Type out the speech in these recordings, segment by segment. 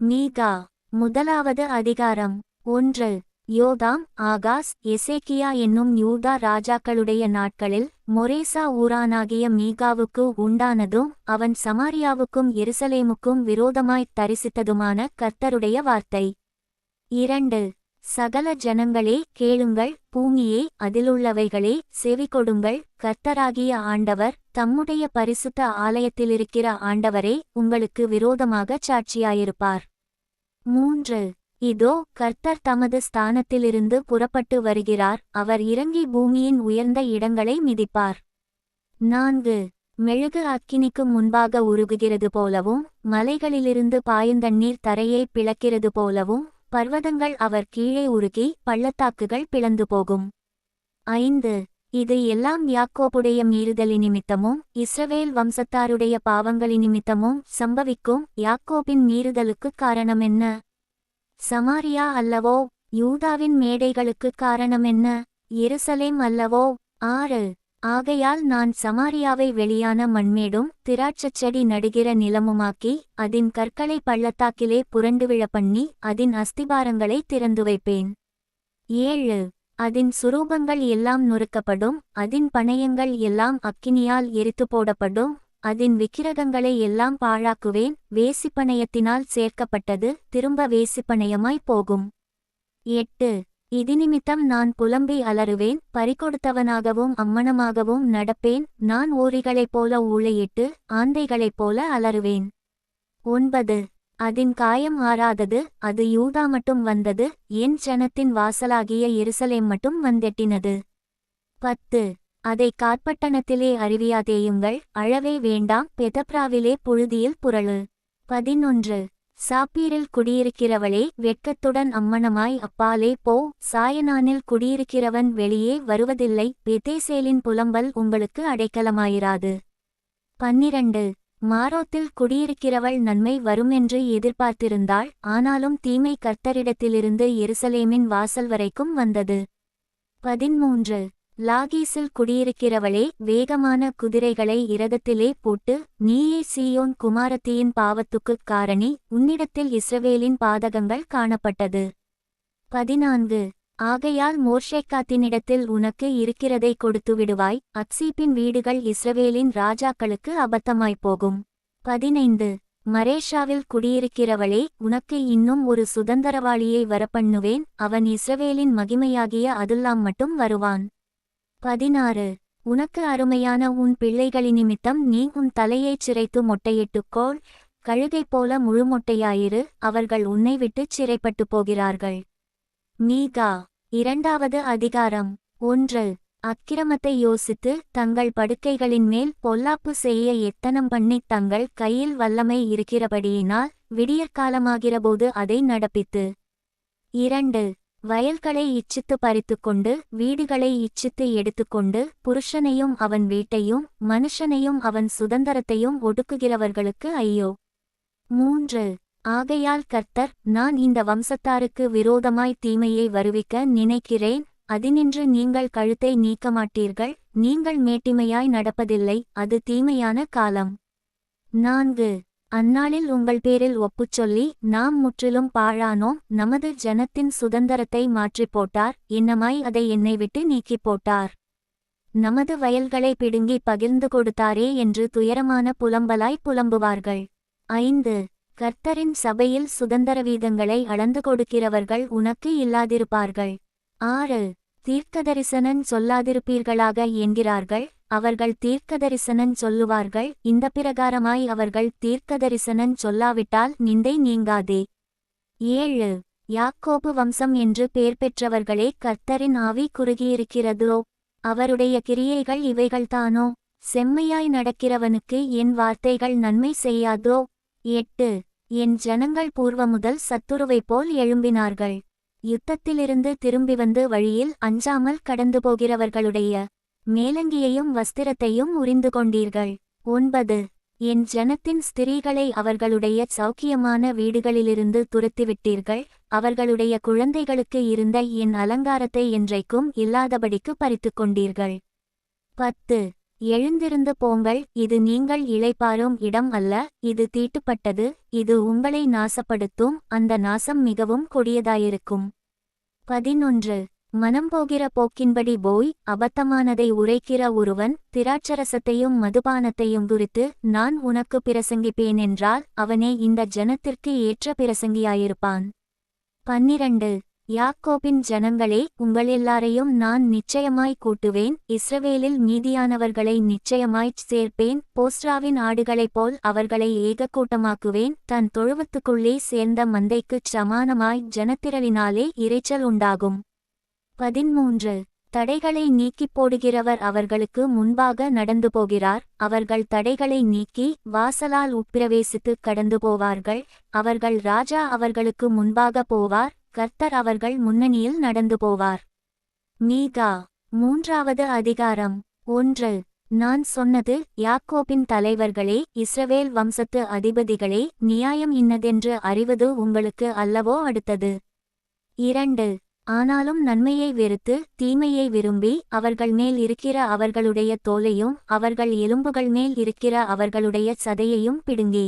மீகா முதலாவது அதிகாரம் ஒன்று. யோதாம் ஆகாஸ் எசேக்கியா என்னும் யூதா ராஜாக்களுடைய நாட்களில் மொரேசா ஊரானாகிய மீகாவுக்கு உண்டானதும் அவன் சமாரியாவுக்கும் எருசலேமுக்கும் விரோதமாய்த் தரிசித்ததுமான கர்த்தருடைய வார்த்தை. இரண்டு. சகல ஜனங்களே கேளுங்கள் பூமியே அதிலுள்ளவைகளே செவிகொடுங்கள். கர்த்தராகிய ஆண்டவர் தம்முடைய பரிசுத்த ஆலயத்திலிருக்கிற ஆண்டவரே உங்களுக்கு விரோதமாகச் சாட்சியாயிருப்பார். மூன்று. இதோ கர்த்தர் தமது ஸ்தானத்திலிருந்து புறப்பட்டு வருகிறார். அவர் இறங்கி பூமியின் உயர்ந்த இடங்களை மிதிப்பார். நான்கு. மெழுகு அக்கினிக்கு முன்பாக உருகுகிறது போலவும் மலைகளிலிருந்து பாயுந்தண்ணீர் தரையை பிளக்கிறது போலவும் பர்வதங்கள் அவர் கீழே உருகி பள்ளத்தாக்குகள் பிளந்து போகும். ஐந்து. இது எல்லாம் யாக்கோபுடைய மீறுதலி நிமித்தமும் இஸ்ரவேல் வம்சத்தாருடைய பாவங்களி நிமித்தமும் சம்பவிக்கும் யாக்கோபின் மீறுதலுக்குக் காரணமென்ன? சமாரியா அல்லவோ யூதாவின் மேடைகளுக்குக் காரணமென்ன? எருசலேம் அல்லவோ? ஆறு. ஆகையால் நான் சமாரியாவை வெளியான மண்மேடும் திராட்சச்செடி நடுகிற நிலமுமாக்கி அதின் கற்களை பள்ளத்தாக்கிலே புரண்டுவிழ பண்ணி அதின் அஸ்திபாரங்களை திறந்து வைப்பேன். ஏழு. அதன் சுரூபங்கள் எல்லாம் நொறுக்கப்படும் அதின் பணயங்கள் எல்லாம் அக்கினியால் எரித்து போடப்படும் அதன் விக்கிரகங்களை எல்லாம் பாழாக்குவேன் வேசிப்பணயத்தினால் சேர்க்கப்பட்டது திரும்ப வேசிப்பணயமாய் போகும். எட்டு. இதினிமித்தம் நான் புலம்பி அலறுவேன் பறிகொடுத்தவனாகவும் அம்மணமாகவும் நடப்பேன் நான் ஓரிகளைப் போல ஊழையிட்டு ஆந்தைகளைப் போல அலறுவேன் ஒன்பது அதின் காயம் ஆறாதது அது யூதா மட்டும் வந்தது என் ஜனத்தின் வாசலாகிய எருசலேம் மட்டும் வந்தெட்டினது பத்து அதை காற்பட்டணத்திலே அறிவியாதேயுங்கள் அழவே வேண்டாம் பெதப்ராவிலே புழுதியில் புரளு பதினொன்று சாப்பீரில் குடியிருக்கிறவளே வெட்கத்துடன் அம்மணமாய் அப்பாலே போ சாயனானில் குடியிருக்கிறவன் வெளியே வருவதில்லை பெத்தேசேலின் புலம்பல் உங்களுக்கு அடைக்கலமாயிராது. பன்னிரண்டு. மாரோத்தில் குடியிருக்கிறவள் நன்மை வருமென்று எதிர்பார்த்திருந்தாள் ஆனாலும் தீமை கர்த்தரிடத்திலிருந்து எருசலேமின் வாசல் வரைக்கும் வந்தது. பதிமூன்று லாகீஸில் குடியிருக்கிறவளே வேகமான குதிரைகளை இரதத்திலே போட்டு நீயே சீயோன் குமாரத்தியின் பாவத்துக்குக் காரணி உன்னிடத்தில் இஸ்ரவேலின் பாதகங்கள் காணப்பட்டது. பதினான்கு. ஆகையால் மோர்ஷேக்காத்தினிடத்தில் உனக்கு இருக்கிறதை கொடுத்து விடுவாய் அக்சீப்பின் வீடுகள் இஸ்ரவேலின் ராஜாக்களுக்கு அபத்தமாய்ப் போகும். பதினைந்து. மரேஷாவில் குடியிருக்கிறவளே உனக்கு இன்னும் ஒரு சுதந்திரவாளியை வரப்பண்ணுவேன் அவன் இஸ்ரவேலின் மகிமையாகிய அதுல்லாம் மட்டும் வருவான். பதினாறு. உனக்கு அருமையான உன் பிள்ளைகளினிமித்தம் நீ உன் தலையைச் சிரைத்து மொட்டையிட்டுக்கோள் கழுகைப் போல முழுமொட்டையாயிரு அவர்கள் உன்னை விட்டுச் சிறைப்பட்டுப் போகிறார்கள். மீகா இரண்டாவது அதிகாரம். ஒன்று. அக்கிரமத்தை யோசித்து தங்கள் படுக்கைகளின் மேல் பொல்லாப்பு செய்ய எத்தனம் பண்ணித் தங்கள் கையில் வல்லமை இருக்கிறபடியினால் விடியற்காலமாகிறபோது அதை நடப்பித்து. இரண்டு. வயல்களை இச்சித்து பறித்துக்கொண்டு வீடுகளை இச்சித்து எடுத்துக்கொண்டு புருஷனையும் அவன் வீட்டையும் மனுஷனையும் அவன் சுதந்திரத்தையும் ஒடுக்குகிறவர்களுக்கு ஐயோ. மூன்று. ஆகையால் கர்த்தர் நான் இந்த வம்சத்தாருக்கு விரோதமாய் தீமையை வருவிக்க நினைக்கிறேன். அதினின்று நீங்கள் கழுத்தை நீக்க மாட்டீர்கள் நீங்கள் மேட்டிமையாய் நடப்பதில்லை அது தீமையான காலம். நான்கு. அந்நாளில் உங்கள் பேரில் ஒப்புச் சொல்லி நாம் முற்றிலும் பாழானோம். நமது ஜனத்தின் சுதந்திரத்தை மாற்றிப் போட்டார் இன்னமாய் அதை என்னை விட்டு நீக்கிப் போட்டார் நமது வயல்களை பிடுங்கி பகிர்ந்து கொடுத்தாரே என்று துயரமான புலம்பலாய் புலம்புவார்கள். ஐந்து. கர்த்தரின் சபையில் சுதந்திர வீதங்களை அளந்து கொடுக்கிறவர்கள் உனக்கு இல்லாதிருப்பார்கள். ஆறு. தீர்க்கதரிசனன் சொல்லாதிருப்பீர்களாக என்கிறார்கள். அவர்கள் தீர்க்கதரிசனன் சொல்லுவார்கள் இந்த பிரகாரமாய் அவர்கள் தீர்க்கதரிசனன் சொல்லாவிட்டால் நிந்தை நீங்காதே. ஏழு. யாக்கோபு வம்சம் என்று பெயர் பெற்றவர்களே கர்த்தரின் ஆவி குறுகியிருக்கிறதோ? அவருடைய கிரியைகள் இவைகள்தானோ? செம்மையாய் நடக்கிறவனுக்கு என் வார்த்தைகள் நன்மை செய்யாதோ? எட்டு. என் ஜனங்கள் பூர்வ முதல் சத்துருவைப் போல் எழும்பினார்கள். யுத்தத்திலிருந்து திரும்பி வந்து வழியில் அஞ்சாமல் கடந்து போகிறவர்களுடைய மேலங்கியையும் வஸ்திரத்தையும் உரிந்து கொண்டீர்கள். ஒன்பது. என் ஜனத்தின் ஸ்திரீகளை அவர்களுடைய சௌக்கியமான வீடுகளிலிருந்து துரத்திவிட்டீர்கள். அவர்களுடைய குழந்தைகளுக்கு இருந்த என் அலங்காரத்தை என்றைக்கும் இல்லாதபடிக்கு பறித்துக் கொண்டீர்கள். பத்து. எழுந்திருந்து போங்கள். இது நீங்கள் இழைப்பாரும் இடம் அல்ல. இது தீட்டுப்பட்டது. இது உங்களை நாசப்படுத்தும். அந்த நாசம் மிகவும் கொடியதாயிருக்கும். பதினொன்று. மனம் போகிற போக்கின்படி போய் அபத்தமானதை உரைக்கிற ஒருவன் திராட்சரசத்தையும் மதுபானத்தையும் குறித்து நான் உனக்கு பிரசங்கிப்பேன் என்றால் அவனே இந்த ஜனத்திற்கு ஏற்ற பிரசங்கியாயிருப்பான். பன்னிரண்டு. யாக்கோபின் ஜனங்களே உங்களெல்லாரையும் நான் நிச்சயமாய் கூட்டுவேன். இஸ்ரவேலில் மீதியானவர்களை நிச்சயமாய்ச் சேர்ப்பேன். போஸ்ட்ராவின் ஆடுகளைப் போல் அவர்களை ஏக கூட்டமாக்குவேன் தன் தொழுவத்துக்குள்ளே சேர்ந்த மந்தைக்குச் சமானமாய் ஜனத்திரளினாலே இரைச்சல் உண்டாகும். பதிமூன்று தடைகளை நீக்கிப் போடுகிறவர் அவர்களுக்கு முன்பாக நடந்து போகிறார். அவர்கள் தடைகளை நீக்கி வாசலால் உட்பிரவேசித்து கடந்து போவார்கள். அவர்கள் ராஜா அவர்களுக்கு முன்பாக போவார். கர்த்தர் அவர்கள் முன்னணியில் நடந்து போவார். மீகா. மூன்றாவது அதிகாரம். ஒன்று. நான் சொன்னது யாக்கோபின் தலைவர்களே இஸ்ரவேல் வம்சத்து அதிபதிகளே நியாயம் இன்னதென்று அறிவது உங்களுக்கு அல்லவோ அடுத்தது. இரண்டு. ஆனாலும் நன்மையை வெறுத்து தீமையை விரும்பி அவர்கள் மேல் இருக்கிற அவர்களுடைய தோலையும் அவர்கள் எலும்புகள் மேல் இருக்கிற அவர்களுடைய சதையையும் பிடுங்கி.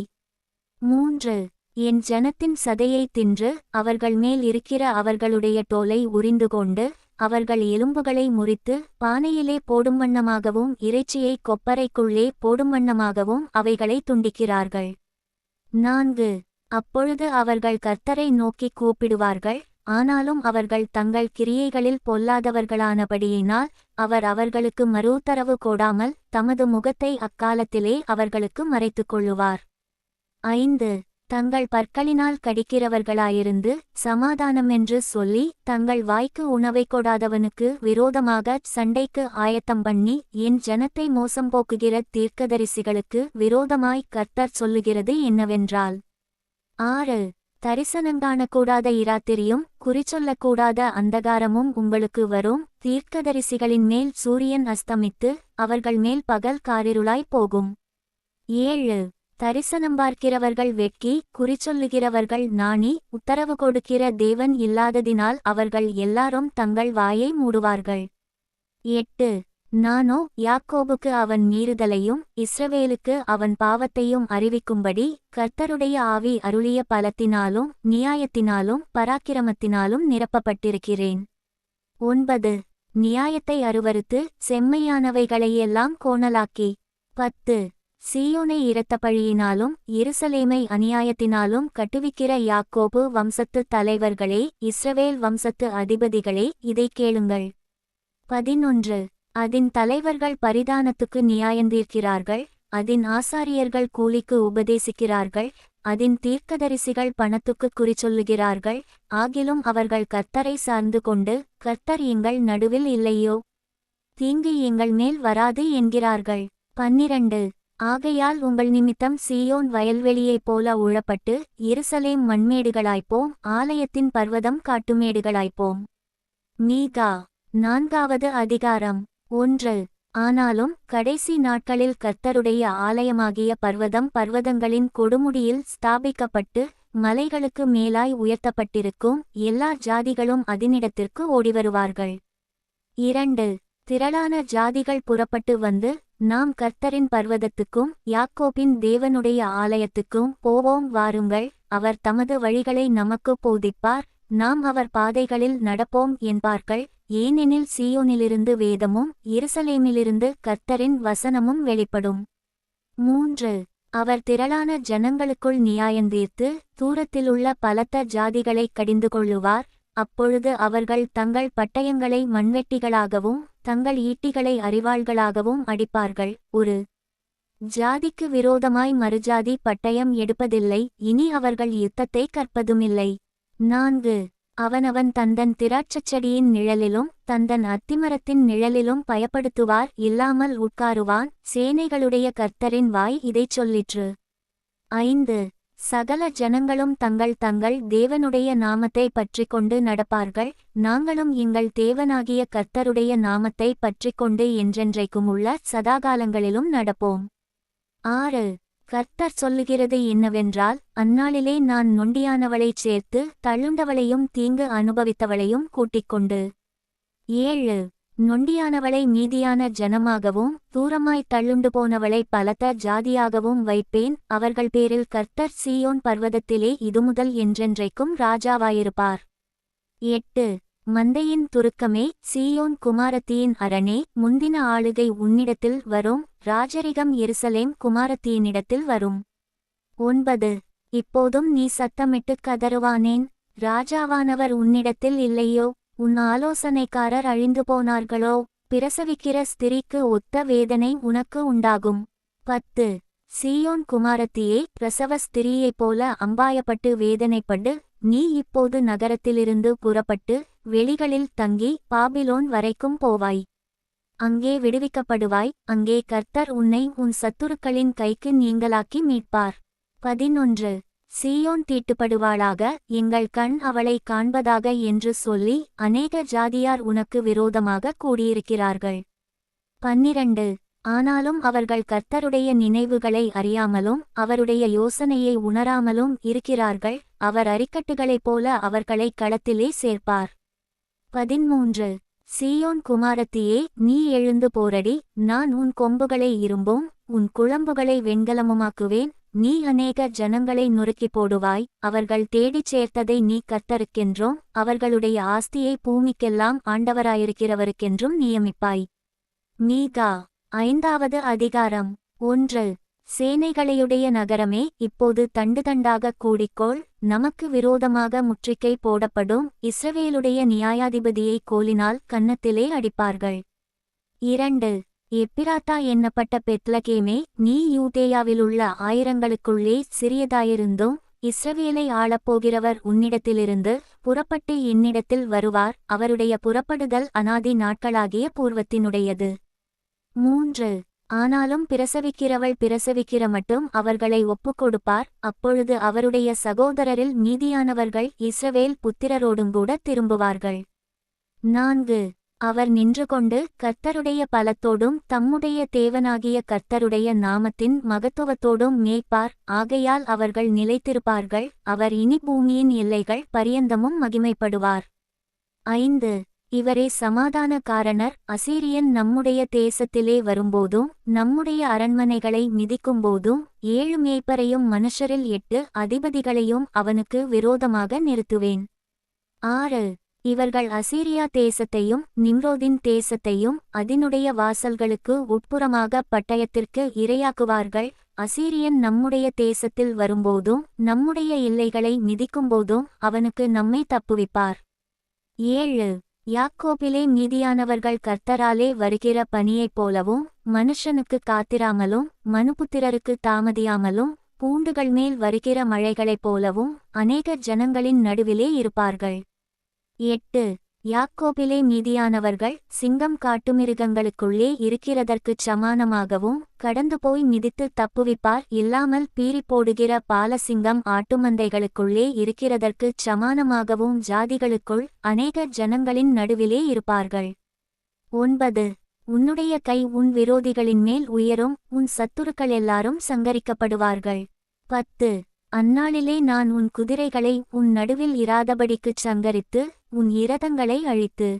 மூன்று. என் ஜனத்தின் சதையை தின்று அவர்கள் மேல் இருக்கிற அவர்களுடைய தோலை உறிந்து கொண்டு அவர்கள் எலும்புகளை முறித்து பானையிலே போடும் வண்ணமாகவும் இறைச்சியை கொப்பரைக்குள்ளே போடும் வண்ணமாகவும் அவைகளை துண்டிக்கிறார்கள். நான்கு. அப்பொழுது அவர்கள் கர்த்தரை நோக்கி கூப்பிடுவார்கள் ஆனாலும் அவர்கள் தங்கள் கிரியைகளில் பொல்லாதவர்களானபடியினால் அவர் அவர்களுக்கு மறுத்தரவு கோடாமல் தமது முகத்தை அக்காலத்திலே அவர்களுக்கு மறைத்துக் கொள்ளுவார். ஐந்து. தங்கள் பற்களினால் கடிக்கிறவர்களாயிருந்து சமாதானம் என்று சொல்லி தங்கள் வாய்க்கு உணவை கொடாதவனுக்கு விரோதமாக சண்டைக்கு ஆயத்தம் பண்ணி என் ஜனத்தை மோசம் போக்குகிற தீர்க்கதரிசிகளுக்கு விரோதமாய் கர்த்தர் சொல்லுகிறது என்னவென்றால் ஆறு. தரிசனங்காணக்கூடாத இராத்திரியும் குறிச்சொல்லக்கூடாத அந்தகாரமும் உங்களுக்கு வரும். தீர்க்கதரிசிகளின் மேல் சூரியன் அஸ்தமித்து அவர்கள் மேல் பகல் காரிருளாய் போகும். ஏழு. தரிசனம் பார்க்கிறவர்கள் வெட்கி குறிச்சொல்லுகிறவர்கள் நாணி உத்தரவு கொடுக்கிற தேவன் இல்லாததினால் அவர்கள் எல்லாரும் தங்கள் வாயை மூடுவார்கள். எட்டு. நானோ யாக்கோபுக்கு அவன் மீறுதலையும் இஸ்ரவேலுக்கு அவன் பாவத்தையும் அறிவிக்கும்படி கர்த்தருடைய ஆவி அருளிய பலத்தினாலும் நியாயத்தினாலும் பராக்கிரமத்தினாலும் நிரப்பப்பட்டிருக்கிறேன். ஒன்பது. நியாயத்தை அருவருத்து செம்மையானவைகளையெல்லாம் கோணலாக்கி. பத்து. சீயோனை இரத்த பழியினாலும் இருசலேமை அநியாயத்தினாலும் கட்டுவிக்கிற யாக்கோபு வம்சத்து தலைவர்களே இஸ்ரவேல் வம்சத்து அதிபதிகளே இதைக் கேளுங்கள். பதினொன்று. அதன் தலைவர்கள் பரிதானத்துக்கு நியாயந்தீர்க்கிறார்கள் அதன் ஆசாரியர்கள் கூலிக்கு உபதேசிக்கிறார்கள் அதன் தீர்க்கதரிசிகள் பணத்துக்கு குறிச்சொல்லுகிறார்கள் ஆகிலும் அவர்கள் கர்த்தரை சார்ந்து கொண்டு கர்த்தர் எங்கள் நடுவில் இல்லையோ? தீங்கு எங்கள் மேல் வராது என்கிறார்கள். பன்னிரண்டு ஆகையால் உங்கள் நிமித்தம் சீயோன் வயல்வெளியைப் போல உழப்பட்டு இருசலேம் மண்மேடுகளாய்ப்போம் ஆலயத்தின் பர்வதம் காட்டுமேடுகளாய்ப்போம். மீகா நான்காவது அதிகாரம். ஒன்று ஆனாலும் கடைசி நாட்களில் கர்த்தருடைய ஆலயமாகிய பர்வதம் பர்வதங்களின் கொடுமுடியில் ஸ்தாபிக்கப்பட்டு மலைகளுக்கு மேலாய் உயர்த்தப்பட்டிருக்கும் எல்லா ஜாதிகளும் அதனிடத்திற்கு ஓடிவருவார்கள். இரண்டு திரளான ஜாதிகள் புறப்பட்டு வந்து நாம் கர்த்தரின் பர்வதத்துக்கும் யாக்கோபின் தேவனுடைய ஆலயத்துக்கும் போவோம் வாருங்கள் அவர் தமது வழிகளை நமக்கு போதிப்பார் நாம் அவர் பாதைகளில் நடப்போம் என்பார்கள். ஏனெனில் சீயோனிலிருந்து வேதமும் எருசலேமிலிருந்து கர்த்தரின் வசனமும் வெளிப்படும். மூன்று. அவர் திரளான ஜனங்களுக்குள் நியாயந்தீர்த்து தூரத்திலுள்ள பலத்த ஜாதிகளைக் கடிந்து கொள்ளுவார். அப்பொழுது அவர்கள் தங்கள் பட்டயங்களை மண்வெட்டிகளாகவும் தங்கள் ஈட்டிகளை அறிவாள்களாகவும் அடிப்பார்கள். ஒரு. ஜாதிக்கு விரோதமாய் மறுஜாதி பட்டயம் எடுப்பதில்லை. இனி அவர்கள் யுத்தத்தை கற்பதுமில்லை. நான்கு. அவனவன் தந்தன் திராட்சச் செடியின் நிழலிலும் தந்தன் அத்திமரத்தின் நிழலிலும் பயப்படுத்துவார் இல்லாமல் உட்காருவான் சேனைகளுடைய கர்த்தரின் வாய் இதைச் சொல்லிற்று. ஐந்து. சகல ஜனங்களும் தங்கள் தங்கள் தேவனுடைய நாமத்தை பற்றி கொண்டு நடப்பார்கள் நாங்களும் எங்கள் தேவனாகிய கர்த்தருடைய நாமத்தை பற்றி கொண்டு என்றென்றைக்கும் உள்ள சதாகாலங்களிலும் நடப்போம். ஆறு. கர்த்தர் சொல்லுகிறது என்னவென்றால் அந்நாளிலே நான் நொண்டியானவளைச் சேர்த்து தள்ளுண்டவளையும் தீங்கு அனுபவித்தவளையும் கூட்டிக் கொண்டு ஏழு. நொண்டியானவளை மீதியான ஜனமாகவும் தூரமாய் தள்ளுண்டு போனவளை பலத்த ஜாதியாகவும் வைப்பேன். அவர்கள் பேரில் கர்த்தர் சீயோன் பர்வதத்திலே இதுமுதல் என்றென்றைக்கும் ராஜாவாயிருப்பார். எட்டு. மந்தையின் துருக்கமே சீயோன் குமாரத்தியின் அரணே முந்தின ஆளுகை உன்னிடத்தில் வரும் ராஜரிகம் எருசலேம் குமாரத்தியினிடத்தில் வரும். ஒன்பது. இப்போதும் நீ சத்தமிட்டுக் கதறுவானேன் ராஜாவானவர் உன்னிடத்தில் இல்லையோ? உன் ஆலோசனைக்காரர் அழிந்து போனார்களோ? பிரசவிக்கிற ஸ்திரீக்கு ஒத்த வேதனை உனக்கு உண்டாகும். பத்து. சீயோன் குமாரத்தியே பிரசவ ஸ்திரீயைப் போல அம்பாயப்பட்டு வேதனைப்பட்டு நீ இப்போது நகரத்திலிருந்து புறப்பட்டு வெளிகளில் தங்கி பாபிலோன் வரைக்கும் போவாய். அங்கே விடுவிக்கப்படுவாய். அங்கே கர்த்தர் உன்னை உன் சத்துருக்களின் கைக்கு நீங்களாக்கி மீட்பார். பதினொன்று. சீயோன் தீட்டுப்படுவாளாக. எங்கள் கண் அவளை காண்பதாக என்று சொல்லி அநேக ஜாதியார் உனக்கு விரோதமாக கூடியிருக்கிறார்கள். பன்னிரண்டு. ஆனாலும் அவர்கள் கர்த்தருடைய நினைவுகளை அறியாமலும் அவருடைய யோசனையை உணராமலும் இருக்கிறார்கள். அவர் அரிக்கட்டுகளைப் போல அவர்களை களத்திலே சேர்ப்பார். பதிமூன்று சீயோன் குமாரத்தியே நீ எழுந்து போரடி நான் உன் கொம்புகளை இரும்பும் உன் குழம்புகளை வெண்கலமுமாக்குவேன் நீ அநேக ஜனங்களை நொறுக்கிப் போடுவாய் அவர்கள் தேடிச் சேர்த்ததை நீ கத்தருக்கென்றும் அவர்களுடைய ஆஸ்தியை பூமிக்கெல்லாம் ஆண்டவராயிருக்கிறவருக்கென்றும் நியமிப்பாய். மீகா ஐந்தாவது அதிகாரம் ஒன்று. சேனைகளையுடைய நகரமே இப்போது தண்டு தண்டாக கூடிக்கோள் நமக்கு விரோதமாக முற்றுகை போடப்படும் இஸ்ரவேலுடைய நியாயாதிபதியை கோலினால் கன்னத்திலே அடிப்பார்கள். இரண்டு எப்பிராத்தா எண்ணப்பட்ட பெத்லகேமே நீ யூதேயாவிலுள்ள ஆயிரங்களுக்குள்ளே சிறியதாயிருந்தும் இஸ்ரவேலை ஆளப்போகிறவர் உன்னிடத்திலிருந்து புறப்பட்டு என்னிடத்தில் வருவார் அவருடைய புறப்படுதல் அனாதி நாட்களாகிய பூர்வத்தினுடையது. மூன்று ஆனாலும் பிரசவிக்கிறவள் பிரசவிக்கிற மட்டும் அவர்களை ஒப்புக்கொடுப்பார். அப்பொழுது அவருடைய சகோதரரில் மீதியானவர்கள் இஸ்ரவேல் புத்திரரோடும் கூட திரும்புவார்கள். நான்கு. அவர் நின்று கொண்டு கர்த்தருடைய பலத்தோடும் தம்முடைய தேவனாகிய கர்த்தருடைய நாமத்தின் மகத்துவத்தோடும் மேய்ப்பார். ஆகையால் அவர்கள் நிலைத்திருப்பார்கள். அவர் இனி பூமியின் எல்லைகள் பரியந்தமும் மகிமைப்படுவார். ஐந்து. இவரே சமாதான காரணர் அசீரியன் நம்முடைய தேசத்திலே வரும்போதும் நம்முடைய அரண்மனைகளை மிதிக்கும்போதும் ஏழு மேய்ப்பரையும் மனுஷரில் எட்டு அதிபதிகளையும் அவனுக்கு விரோதமாக நிறுத்துவேன். ஆறு. இவர்கள் அசீரியா தேசத்தையும் நிம்ரோதின் தேசத்தையும் அதனுடைய வாசல்களுக்கு உட்புறமாக பட்டயத்திற்கு இரையாக்குவார்கள். அசீரியன் நம்முடைய தேசத்தில் வரும்போதும் நம்முடைய எல்லைகளை மிதிக்கும்போதும் அவனுக்கு நம்மை தப்புவிப்பார். ஏழு. யாக்கோபிலே மீதியானவர்கள் கர்த்தராலே வருகிற பணியைப் போலவும் மனுஷனுக்கு காத்திராமலும் மனுபுத்திரருக்கு தாமதியாமலும் பூண்டுகள் மேல் வருகிற மழைகளைப் போலவும் அநேக ஜனங்களின் நடுவிலே இருப்பார்கள். எட்டு. யாக்கோபிலே மீதியானவர்கள் சிங்கம் காட்டுமிருகங்களுக்குள்ளே இருக்கிறதற்குச் சமானமாகவும் கடந்து போய் மிதித்து தப்புவிப்பார் இல்லாமல் பீறிப் போடுகிற பாலசிங்கம் ஆட்டுமந்தைகளுக்குள்ளே இருக்கிறதற்குச் சமானமாகவும் ஜாதிகளுக்குள் அநேக ஜனங்களின் நடுவிலே இருப்பார்கள். ஒன்பது. உன்னுடைய கை உன் விரோதிகளின் மேல் உயரும் உன் சத்துருக்கள் எல்லாரும் சங்கரிக்கப்படுவார்கள். பத்து. அந்நாளிலே நான் உன் குதிரைகளை உன் நடுவில் இராதபடிக்குச் சங்கரித்து உன் இரதங்களை அழித்து.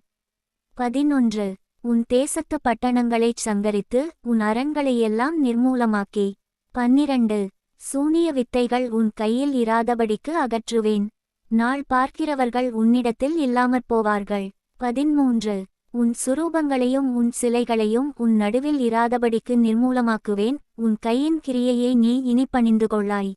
பதினொன்று. உன் தேசத்து பட்டணங்களைச் சங்கரித்து உன் அரண்களையெல்லாம் நிர்மூலமாக்கி. பன்னிரண்டு. சூனிய வித்தைகள் உன் கையில் இராதபடிக்கு அகற்றுவேன். நாள் பார்க்கிறவர்கள் உன்னிடத்தில் இல்லாமற் போவார்கள். பதிமூன்று. உன் சுரூபங்களையும் உன் சிலைகளையும் உன் நடுவில் இராதபடிக்கு நிர்மூலமாக்குவேன். உன் கையின் கிரியையை நீ இனி பணிந்து கொள்ளாய்.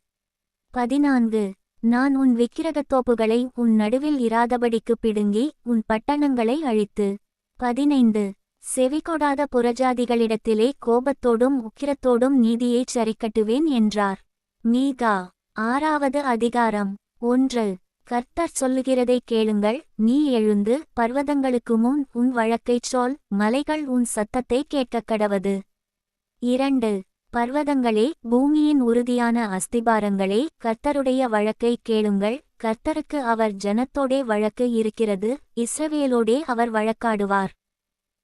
பதினான்கு. நான் உன் விக்கிரகத்தோப்புகளை உன் நடுவில் இராதபடிக்கு பிடுங்கி உன் பட்டணங்களை அழித்து. பதினைந்து. செவிகொடாத புறஜாதிகளிடத்திலே கோபத்தோடும் உக்கிரத்தோடும் நீதியைச் சரிக்கட்டுவேன் என்றார். மீகா. ஆறாவது அதிகாரம். ஒன்று. கர்த்தர் சொல்லுகிறதை கேளுங்கள். நீ எழுந்து பர்வதங்களுக்கு முன் உன் வழக்கைச் சொல். மலைகள் உன் சத்தத்தை கேட்கக் கடவது இரண்டு. பர்வதங்களே பூமியின் உறுதியான அஸ்திபாரங்களே கர்த்தருடைய வழக்கை கேளுங்கள். கர்த்தருக்கு அவர் ஜனத்தோடே வழக்கு இருக்கிறது இஸ்ரவேலோடே அவர் வழக்காடுவார்.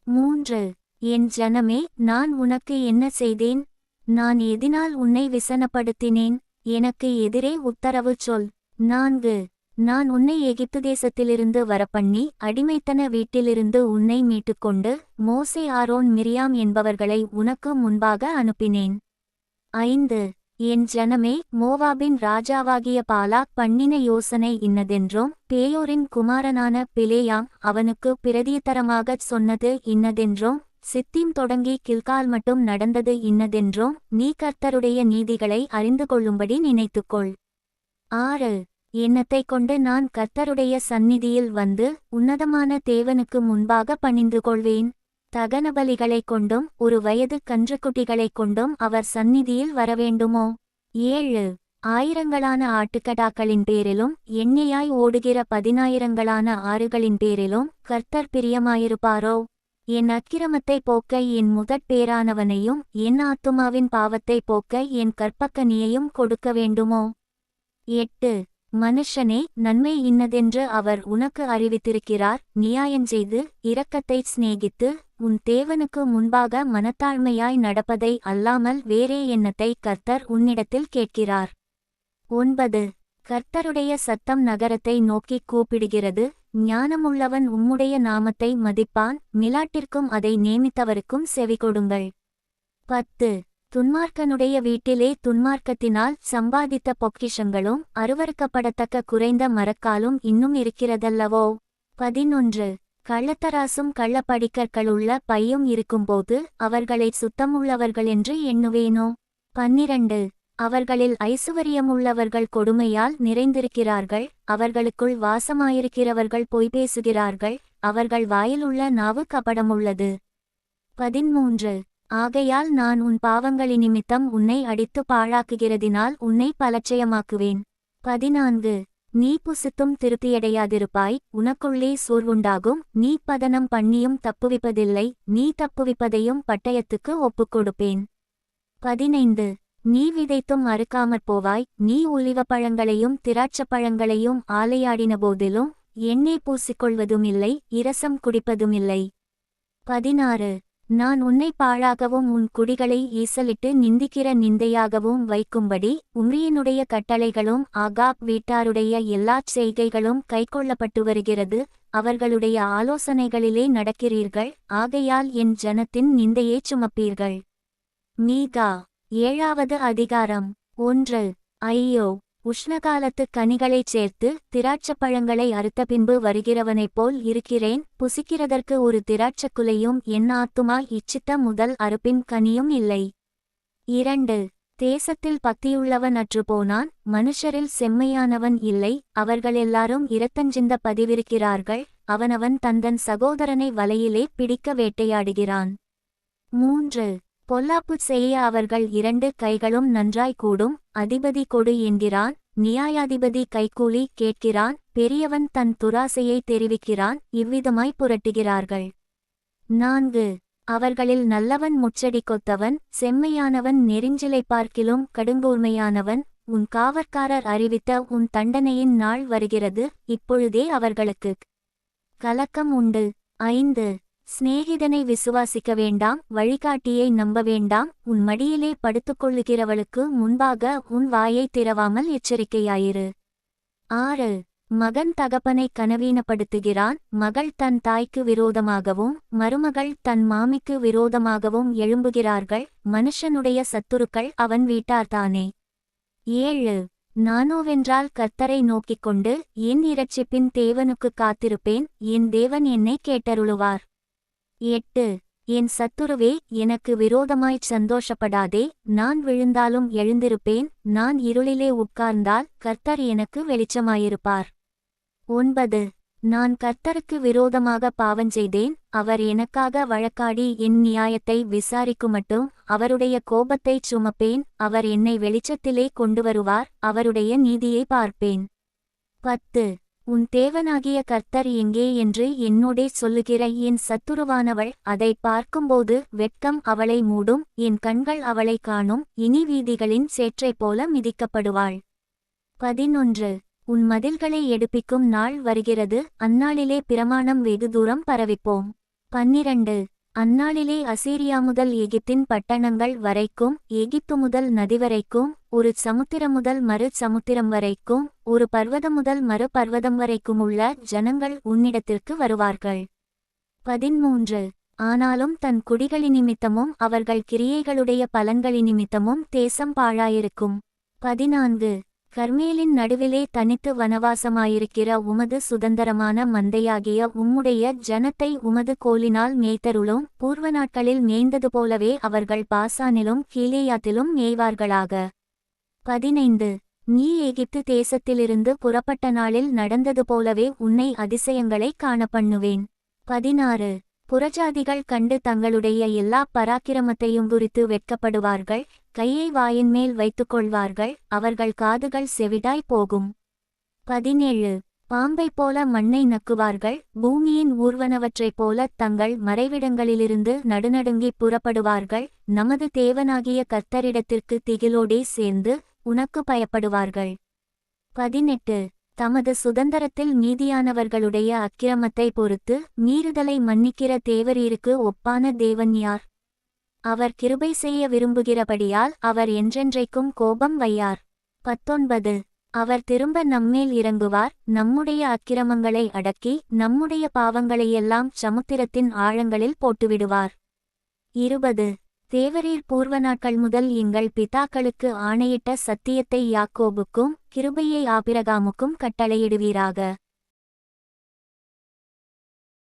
மூன்று என் ஜனமே நான் உனக்கு என்ன செய்தேன்? நான் எதினால் உன்னை விசனப்படுத்தினேன் எனக்கு எதிரே உத்தரவு சொல். நான்கு நான் உன்னை எகிப்து தேசத்திலிருந்து வரப்பண்ணி அடிமைத்தன வீட்டிலிருந்து உன்னை மீட்டுக்கொண்டு மோசே ஆரோன் மிரியாம் என்பவர்களை உனக்கு முன்பாக அனுப்பினேன். ஐந்து. என் ஜனமே மோவாபின் ராஜாவாகிய பாலாக் பண்ணின யோசனை இன்னதென்றும் பேயோரின் குமாரனான பிலேயாம் அவனுக்கு பிரதியத்தரமாகச் சொன்னது இன்னதென்றும் சித்திம் தொடங்கி கில்கால் மட்டும் நடந்தது இன்னதென்றும் நீ கர்த்தருடைய நீதிகளை அறிந்து கொள்ளும்படி நினைத்துக்கொள். ஆறு. எண்ணத்தை கொண்டு நான் கர்த்தருடைய சந்நிதியில் வந்து உன்னதமான தேவனுக்கு முன்பாக பணிந்து கொள்வேன். தகனபலிகளைக் கொண்டும் ஒரு வயது கன்றுக்குட்டிகளைக் கொண்டும் அவர் சந்நிதியில் வரவேண்டுமோ? ஏழு. ஆயிரங்களான ஆட்டுக்கடாக்களின் பேரிலும் எண்ணெயாய் ஓடுகிற பதினாயிரங்களான ஆறுகளின் பேரிலும் கர்த்தர் பிரியமாயிருப்பாரோ? என் அக்கிரமத்தை போக்க என் முதற் பேரானவனையும் என் ஆத்துமாவின் பாவத்தை போக்க என் கற்பக்கனியையும் கொடுக்க வேண்டுமோ? எட்டு. மனுஷனே நன்மை இன்னதென்று அவர் உனக்கு அறிவித்திருக்கிறார். நியாயஞ்செய்து இரக்கத்தை சிநேகித்து உன் தேவனுக்கு முன்பாக மனத்தாழ்மையாய் நடப்பதை அல்லாமல் வேறே எண்ணத்தை கர்த்தர் உன்னிடத்தில் கேட்கிறார். ஒன்பது. கர்த்தருடைய சத்தம் நகரத்தை நோக்கிக் கூப்பிடுகிறது. ஞானமுள்ளவன் உம்முடைய நாமத்தை மதிப்பான். மிலாட்டிற்கும் அதை நேமித்தவருக்கும் செவிகொடுங்கள். பத்து. துன்மார்க்கனுடைய வீட்டிலே துன்மார்க்கத்தினால் சம்பாதித்த பொக்கிஷங்களும் அருவருக்கப்படத்தக்க குறைந்த மரக்காலும் இன்னும் இருக்கிறதல்லவோ? பதினொன்று. கள்ளத்தராசும் கள்ளப்படிக்கற்களுள்ள பையும் இருக்கும்போது அவர்களை சுத்தமுள்ளவர்களென்று எண்ணுவேனோ? பன்னிரண்டு. அவர்களில் ஐசுவரியமுள்ளவர்கள் கொடுமையால் நிறைந்திருக்கிறார்கள் அவர்களுக்குள் வாசமாயிருக்கிறவர்கள் பொய் பேசுகிறார்கள் அவர்கள் வாயிலுள்ள நாவு கபடமுள்ளது பதிமூன்று. ஆகையால் நான் உன் பாவங்களினிமித்தம் உன்னை அடித்து பாழாக்குகிறதினால் உன்னை பலட்சயமாக்குவேன் பதினான்கு. நீ புசித்தும் திருப்தியடையாதிருப்பாய். உனக்குள்ளே சோர்வுண்டாகும். நீ பதனம் பண்ணியும் தப்புவிப்பதில்லை. நீ தப்புவிப்பதையும் பட்டயத்துக்கு ஒப்புக்கொடுப்பேன். பதினைந்து. நீ விதைத்தும் அறுக்காமற் போவாய். நீ ஒலிவப்பழங்களையும் திராட்சப்பழங்களையும் ஆலையாடின போதிலும் எண்ணெய் பூசிக்கொள்வதுமில்லை. இரசம் குடிப்பதுமில்லை. பதினாறு. நான் உன்னை பாழாகவும் உன் குடிகளை ஈசலிட்டு நிந்திக்கிற நிந்தையாகவும் வைக்கும்படி உம்ரியனுடைய கட்டளைகளும் ஆகாப் வீட்டாருடைய எல்லாச் செய்கைகளும் கைக்கொள்ளப்பட்டு வருகிறது. அவர்களுடைய ஆலோசனைகளிலே நடக்கிறீர்கள். ஆகையால் என் ஜனத்தின் நிந்தையே சுமப்பீர்கள். மீகா ஏழாவது அதிகாரம். ஒன்று. ஐயோ. உஷ்ணகாலத்து கனிகளைச் சேர்த்து திராட்சப்பழங்களை அறுத்த பின்பு வருகிறவனைப் போல் இருக்கிறேன். புசிக்கிறதற்கு ஒரு திராட்சக்குலையும் என் ஆத்துமா இச்சித்த முதல் அறுப்பின் கனியும் இல்லை. இரண்டு. தேசத்தில் பக்தியுள்ளவன் அற்றுப்போனான் மனுஷரில் செம்மையானவன் இல்லை. அவர்களெல்லாரும் இரத்தஞ்சிந்த பதிவிருக்கிறார்கள். அவனவன் தந்தன் சகோதரனை வலையிலே பிடிக்க வேட்டையாடுகிறான். மூன்று. பொல்லாப்பு செய்ய அவர்கள் இரண்டு கைகளும் நன்றாய் கூடும் அதிபதி கொடு என்கிறான் நியாயாதிபதி கைக்கூலி கேட்கிறான் பெரியவன் தன் துராசையை தெரிவிக்கிறான் இவ்விதமாய் புரட்டுகிறார்கள். நான்கு அவர்களில் நல்லவன் முச்சடி கொத்தவன் செம்மையானவன் நெறிஞ்சிலை பார்க்கிலும் கடுங்கூர்மையானவன் உன் காவற்காரர் அறிவித்த உன் தண்டனையின் நாள் வருகிறது இப்பொழுதே அவர்களுக்கு கலக்கம் உண்டு. ஐந்து சிநேகிதனை விசுவாசிக்க வேண்டாம் வழிகாட்டியை நம்ப வேண்டாம் உன் மடியிலே படுத்துக்கொள்ளுகிறவளுக்கு முன்பாக உன் வாயை திறவாமல் எச்சரிக்கையாயிரு. ஆறு. மகன் தகப்பனை கனவீனப்படுத்துகிறான் மகள் தன் தாய்க்கு விரோதமாகவும் மருமகள் தன் மாமிக்கு விரோதமாகவும் எழும்புகிறார்கள் மனுஷனுடைய சத்துருக்கள் அவன் வீட்டார்தானே ஏழு. நானோவென்றால் கர்த்தரை நோக்கிக் கொண்டு என் இரட்சிப்பின் தேவனுக்குக் காத்திருப்பேன் என் தேவன் என்னை கேட்டருளுவார். எட்டு. என் சத்துருவே எனக்கு விரோதமாய்ச் சந்தோஷப்படாதே நான் விழுந்தாலும் எழுந்திருப்பேன் நான் இருளிலே உட்கார்ந்தால் கர்த்தர் எனக்கு வெளிச்சமாயிருப்பார். ஒன்பது. நான் கர்த்தருக்கு விரோதமாக பாவஞ்செய்தேன் அவர் எனக்காக வழக்காடி என் நியாயத்தை விசாரிக்குமட்டும் அவருடைய கோபத்தைச் சுமப்பேன் அவர் என்னை வெளிச்சத்திலே கொண்டு வருவார் அவருடைய நீதியை பார்ப்பேன். பத்து. உன் தேவனாகிய கர்த்தர் எங்கே என்று என்னோடே சொல்லுகிற என் சத்துருவானவள் அதை பார்க்கும்போது வெட்கம் அவளை மூடும் என் கண்கள் அவளை காணும் இனி வீதிகளின் சேற்றைப் போல மிதிக்கப்படுவாள். பதினொன்று. உன் மதில்களை எடுப்பிக்கும் நாள் வருகிறது அந்நாளிலே பிரமாணம் வெகு தூரம் பரவிப்போம். பன்னிரண்டு. அந்நாளிலே அசீரியா முதல் எகிப்தின் பட்டணங்கள் வரைக்கும் எகிப்து முதல் நதி வரைக்கும் ஒரு சமுத்திரம் முதல் மறு சமுத்திரம் வரைக்கும் ஒரு பர்வதம் முதல் மறு பர்வதம் வரைக்கும் உள்ள ஜனங்கள் உன்னிடத்திற்கு வருவார்கள். பதிமூன்று ஆனாலும் தன் குடிகளினிமித்தமும் அவர்கள் கிரியைகளுடைய பலன்களினிமித்தமும் தேசம் பாழாயிருக்கும். பதினான்கு. கர்மேலின் நடுவிலே தனித்து வனவாசமாயிருக்கிற உமது சுதந்திரமான மந்தையாகிய உம்முடைய ஜனத்தை உமது கோலினால் மேய்த்தருளும் பூர்வ நாட்களில் மேய்ந்தது போலவே அவர்கள் பாசானிலும் கீழேயாத்திலும் மேய்வார்களாக. பதினைந்து. நீ எகிப்து தேசத்திலிருந்து புறப்பட்ட நாளில் நடந்தது போலவே உன்னை அதிசயங்களை காணப்பண்ணுவேன். பதினாறு. புறஜாதிகள் கண்டு தங்களுடைய எல்லா பராக்கிரமத்தையும் குறித்து வெட்கப்படுவார்கள் கையை வாயின் மேல் வைத்துக்கொள்வார்கள் அவர்கள் காதுகள் செவிடாய் போகும். பதினேழு. பாம்பைப் போல மண்ணை நக்குவார்கள் பூமியின் ஊர்வனவற்றைப் போல தங்கள் மறைவிடங்களிலிருந்து நடுநடுங்கி புறப்படுவார்கள் நமது தேவனாகிய கர்த்தரிடத்திற்கு திகிலோடே சேர்ந்து உனக்கு பயப்படுவார்கள். பதினெட்டு. தமது சுதந்திரத்தில் மீதியானவர்களுடைய அக்கிரமத்தை பொறுத்து மீறுதலை மன்னிக்கிற தேவரீருக்கு ஒப்பான தேவன் யார்? அவர் கிருபை செய்ய விரும்புகிறபடியால் அவர் என்றென்றைக்கும் கோபம் வையார். பத்தொன்பது. அவர் திரும்ப நம்மேல் இறங்குவார் நம்முடைய அக்கிரமங்களை அடக்கி நம்முடைய பாவங்களையெல்லாம் சமுத்திரத்தின் ஆழங்களில் போட்டுவிடுவார். இருபது. தேவரீர் பூர்வ நாட்கள் முதல் எங்கள் பிதாக்களுக்கு ஆணையிட்ட சத்தியத்தை யாக்கோபுக்கும் கிருபையை ஆபிரகாமுக்கும் கட்டளையிடுவீராக.